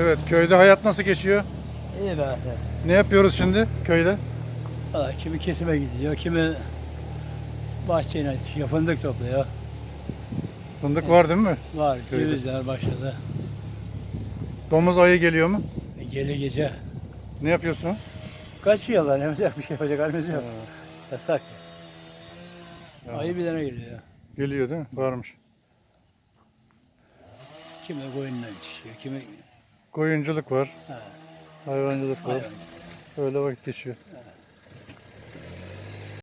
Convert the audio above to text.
Evet köyde hayat nasıl geçiyor? İyi be. Ne yapıyoruz şimdi köyde? Valla kimi kesime gidiyor, kimi bahçeyle yetişiyor, fındık topluyor. Fındık var değil mi? Var, Köyde. cevizler başladı. Domuz ayı geliyor mu? E, gece gece. Ne yapıyorsun? Kaçıyorlar, ne yapacak bir şey yapacak halimiz yok. Yasak. Ya. Ayı bir tane geliyor. Geliyor değil mi? Varmış. Kimi koyunla yetişiyor, kimi Koyunculuk var, ha, hayvancılık var. hayvan. Öyle vakit geçiyor. Ha.